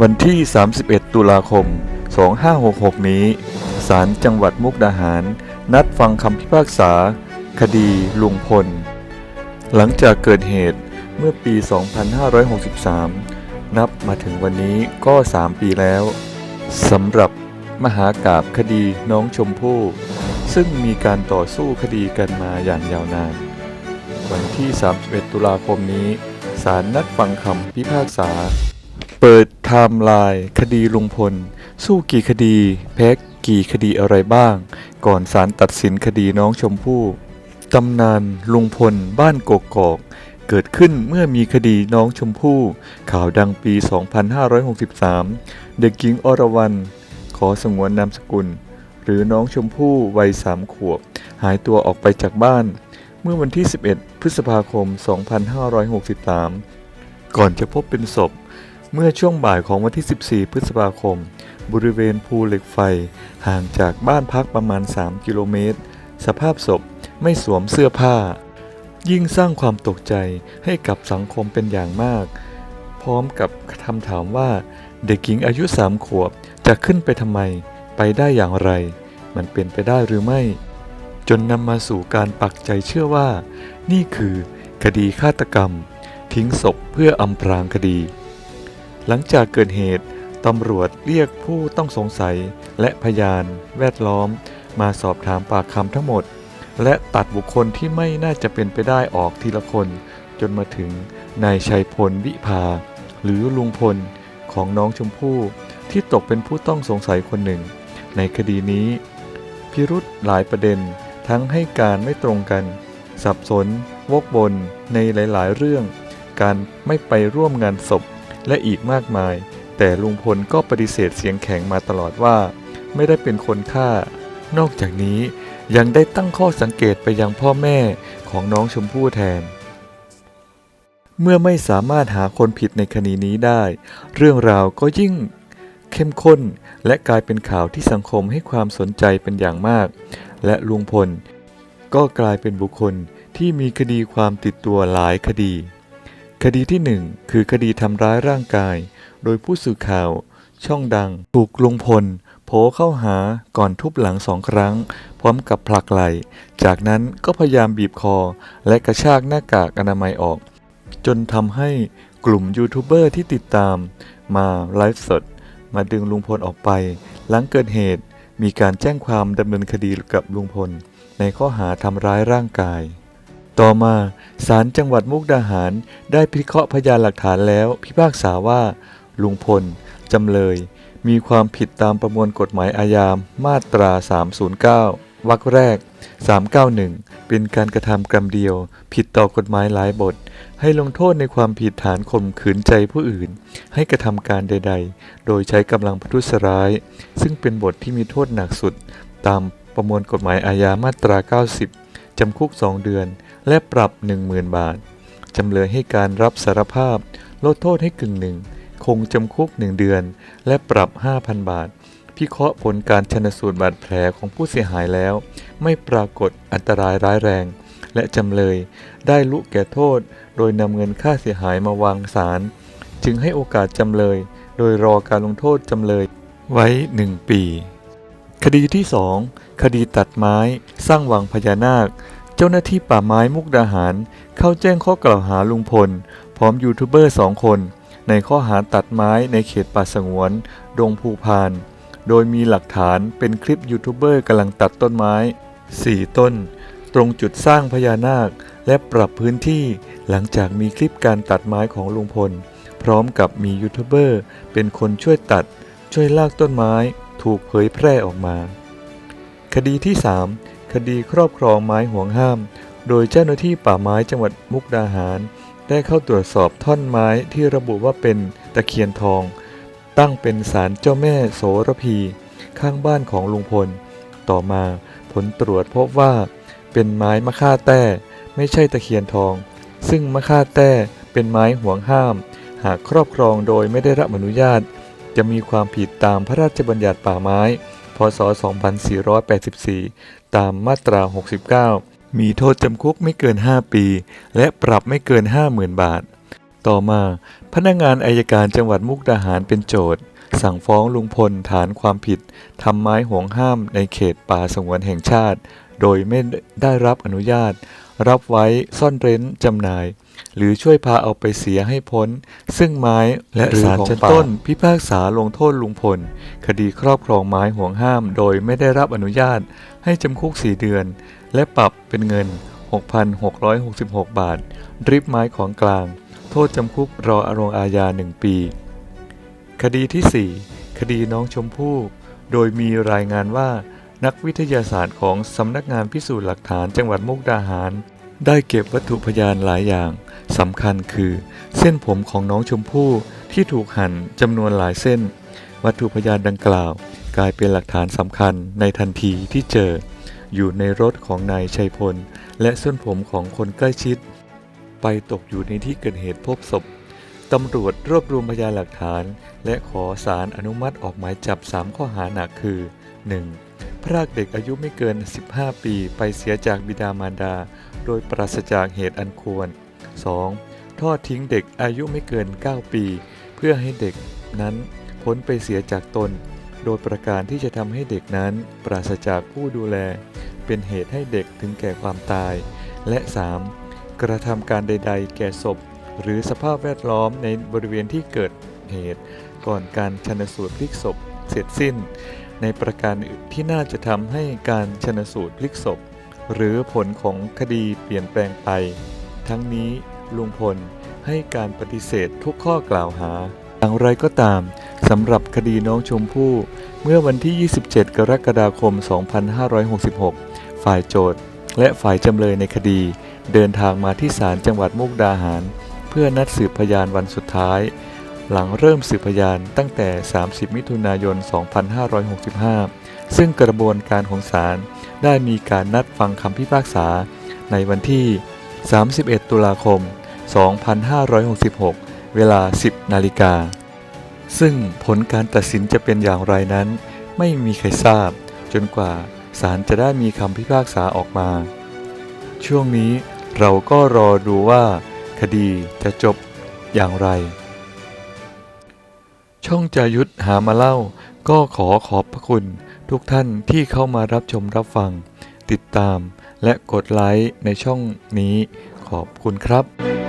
วันที่ 31 ตุลาคม 2566 นี้ ศาลจังหวัดมุกดาหาร นัดฟังคำพิพากษา คดีลุงพล หลังจากเกิดเหตุเมื่อปี 2563 นับมาถึงวันนี้ก็ 3 ปีแล้วสำหรับมหากาบคดีน้องชมพู่ ซึ่งมีการต่อสู้คดีกันมาอย่างยาวนาน วันที่ 31 ตุลาคมนี้ ศาลนัดฟังคำพิพากษา เปิดไทม์ไลน์คดีลุงพล สู้กี่คดี แพ้กี่คดีอะไรบ้าง ก่อนศาลตัดสินคดีน้องชมพู่ตำนานลุงพลบ้านกกอกเกิดขึ้นเมื่อมีคดีน้องชมพู่ ข่าวดังปี 2563 เด็กหญิงอรวรรณขอสงวนนามสกุล หรือน้องชมพู่วัยสามขวบ หายตัวออกไปจากบ้าน มื่อวันที่ 11 พฤษภาคม 2563 ก่อนจะพบเป็นศพ เมื่อช่วงบ่ายของวันที่ 14 พฤษภาคม บริเวณภูเหล็กไฟ ห่างจากบ้านพักประมาณ 3 กิโลเมตร สภาพศพไม่สวมเสื้อผ้า ยิ่งสร้างความตกใจให้กับสังคมเป็นอย่างมาก พร้อมกับคำถามว่า เด็กหญิงอายุสามขวบจะขึ้นไปทำไม ไปได้อย่างไร มันเป็นไปได้หรือไม่ จนนำมาสู่การปักใจเชื่อว่า นี่คือ คดีฆาตกรรม ทิ้งศพเพื่ออำพรางคดี หลังจากเกิดเหตุตำรวจเรียกผู้ต้องสงสัยและพยานแวดล้อม มาสอบถามปากคำทั้งหมด และตัดบุคคลที่ไม่น่าจะเป็นไปได้ออกทีละคน จนมาถึงนายชัยพลวิภา หรือลุงพลของน้องชมพู่ที่ตกเป็นผู้ต้องสงสัยคนหนึ่ง ในคดีนี้ พิรุธหลายประเด็น ทั้งให้การไม่ตรงกัน สับสน วกวนในหลายๆ เรื่อง การไม่ไปร่วมงานศพ และอีกมากมาย แต่ลุงพลก็ปฏิเสธเสียงแข็งมาตลอดว่า ไม่ได้เป็นคนฆ่า นอกจากนี้ยังได้ตั้งข้อสังเกตไปยังพ่อแม่ของน้องชมพู่แทน เมื่อไม่สามารถหาคนผิดในคดีนี้ได้ เรื่องราวก็ยิ่ง เข้มข้น และกลายเป็นข่าวที่สังคมให้ความสนใจเป็นอย่างมาก และลุงพล ก็กลายเป็นบุคคลที่มีคดีความติดตัวหลายคดี คดีที่หนึ่งคือคดีทำร้ายร่างกาย โดยผู้สื่อข่าว ช่องดัง ถูกลุงพลโผเข้าหาก่อนทุบหลังสองครั้ง พร้อมกับผลักไหล่จากนั้นก็พยายามบีบคอ และกระชากหน้ากากอนามัยออก จนทำให้กลุ่มยูทูบเบอร์ที่ติดตามมาไลฟ์สด มาดึงลุงพลออกไป หลังเกิดเหตุมีการแจ้งความดำเนินคดีกับลุงพล ในข้อหาทำร้ายร่างกาย ต่อมาศาลจังหวัดมุกดาหารได้พิเคราะห์พยานหลักฐานแล้วพิพากษาว่า ลุงพลจำเลย มีความผิดตามประมวลกฎหมายอาญามาตรา 309 วรรคแรก 391 เป็นการกระทำกรรมเดียว ผิดต่อกฎหมายหลายบท ให้ลงโทษในความผิดฐานข่มขืนใจผู้อื่น ให้กระทำการใด ๆ โดยใช้กำลังประทุษร้าย ซึ่งเป็นบทที่มีโทษหนักสุด ตามประมวลกฎหมายอาญามาตรา 90 จำคุก 2 เดือน และปรับ 10,000 บาท จำเลยให้การรับสารภาพ ลดโทษให้กึ่งหนึ่ง คงจำคุก 1 เดือน และปรับ 5,000 บาท พิเคราะห์ผลการชนสูตรบาดแผลของผู้เสียหายแล้ว ไม่ปรากฏอันตรายร้ายแรง และจำเลยได้ลุแก่โทษ โดยนำเงินค่าเสียหายมาวางศาลจึงให้โอกาสจำเลย โดยรอการลงโทษจำเลยไว้1ปี คดีที่ 2 คดีตัดไม้สร้างวังพญานาค เจ้าหน้าที่ป่าไม้มุกดาหาร เข้าแจ้งข้อกล่าวหาลุงพล พร้อมยูทูบเบอร์สองคน ในข้อหาตัดไม้ในเขตป่าสงวน ดงภูพาน โดยมีหลักฐานเป็นคลิปยูทูบเบอร์กำลังตัดต้นไม้ 4 ต้น ตรงจุดสร้างพญานาค และปรับพื้นที่หลังจากมีคลิปการตัดไม้ของลุงพล พร้อมกับมียูทูบเบอร์เป็นคนช่วยตัด ช่วยลากต้นไม้ ถูกเผยแพร่ออกมา คดีที่ 3 คดีครอบครองไม้ห่วงห้าม โดยเจ้าหน้าที่ป่าไม้จังหวัดมุกดาหาร ได้เข้าตรวจสอบท่อนไม้ที่ระบุว่าเป็นตะเคียนทอง ตั้งเป็นศาลเจ้าแม่โสระพี ข้างบ้านของลุงพล ต่อมาผลตรวจพบว่า เป็นไม้มะค่าแต้ไม่ใช่ตะเคียนทอง ซึ่งมะค่าแต้เป็นไม้ห่วงห้าม หากครอบครองโดยไม่ได้รับอนุญาต จะมีความผิดตามพระราชบัญญัติป่าไม้ พศ 2484 ตามมาตรา 69 มีโทษจำคุกไม่เกิน 5 ปี และปรับไม่เกิน 50,000 บาท ต่อมาพนักงานอายการจังหวัดมุกดาหารเป็นโจทย์ สั่งฟ้องลุงพลฐานความผิดทำไม้ห่วงห้ามในเขตป่าสงวนแห่งชาติ โดยไม่ได้รับอนุญาต รับไว้ซ่อนเร้นจำหน่าย หรือช่วยพาเอาไปเสียให้พ้น ซึ่งไม้และศาลชั้นต้น พิพากษาลงโทษลุงพล คดีครอบครองไม้ห่วงห้าม โดยไม่ได้รับอนุญาต ให้จำคุก4เดือน และปรับเป็นเงิน 6,666 บาทริบไม้ของกลาง โทษจำคุกรออลงอาญา1ปี คดีที่ 4 คดีน้องชมพู่ โดยมีรายงานว่านักวิทยาศาสตร์ของสำนักงานพิสูจน์หลักฐานจังหวัดมุกดาหาร ได้เก็บวัตถุพยานหลายอย่างสำคัญคือ เส้นผมของน้องชมพู่ที่ถูกหั่นจำนวนหลายเส้น วัตถุพยานดังกล่าว กลายเป็นหลักฐานสำคัญในทันทีที่เจอ อยู่ในรถของนายชัยพล และเส้นผมของคนใกล้ชิด ไปตกอยู่ในที่เกิดเหตุพบศพตำรวจรวบรวมพยานหลักฐาน และขอสารอนุมัติออกหมายจับ 3 ข้อหาหนักคือ 1. พรากเด็กอายุไม่เกิน 15 ปีไปเสียจากบิดามารดา โดยปราศจากเหตุอันควร 2. ทอดทิ้งเด็กอายุไม่เกิน 9 ปี เพื่อให้เด็กนั้นพ้นไปเสียจากตน โดยประการที่จะทำให้เด็กนั้นปราศจากผู้ดูแล เป็นเหตุให้เด็กถึงแก่ความตาย และ 3. กระทำการใด ๆ แก่ศพ หรือสภาพแวดล้อมในบริเวณที่เกิดเหตุ ก่อนการชนสูตรพลิกศพเสร็จสิ้น ในประการที่น่าจะทำให้การชนสูตรพลิกศพ หรือผลของคดีเปลี่ยนแปลงไป ทั้งนี้ลุงพลให้การปฏิเสธทุกข้อกล่าวหาอย่างไรก็ตามสำหรับคดีน้องชมพู่ เมื่อวันที่ 27 กรกฎาคม 2566 ฝ่ายโจทย์และฝ่ายจำเลยในคดี เดินทางมาที่ศาลจังหวัดมุกดาหาร เพื่อนัดสืบพยานวันสุดท้าย หลังเริ่มสืบพยานตั้งแต่ 30 มิถุนายน 2565 ซึ่งกระบวนการของศาลได้มีการนัดฟังคำพิพากษา ในวันที่ 31 ตุลาคม 2566 เวลา 10 นาฬิกา ซึ่งผลการตัดสินจะเป็นอย่างไรนั้น ไม่มีใครทราบ จนกว่าศาลจะได้มีคำพิพากษาออกมา ช่วงนี้ เราก็รอดูว่าคดีจะจบอย่างไร ช่องจายุทธหามาเล่า ก็ขอขอบพระคุณทุกท่านที่เข้ามารับชมรับฟัง ติดตามและกดไลค์ในช่องนี้ขอบคุณครับ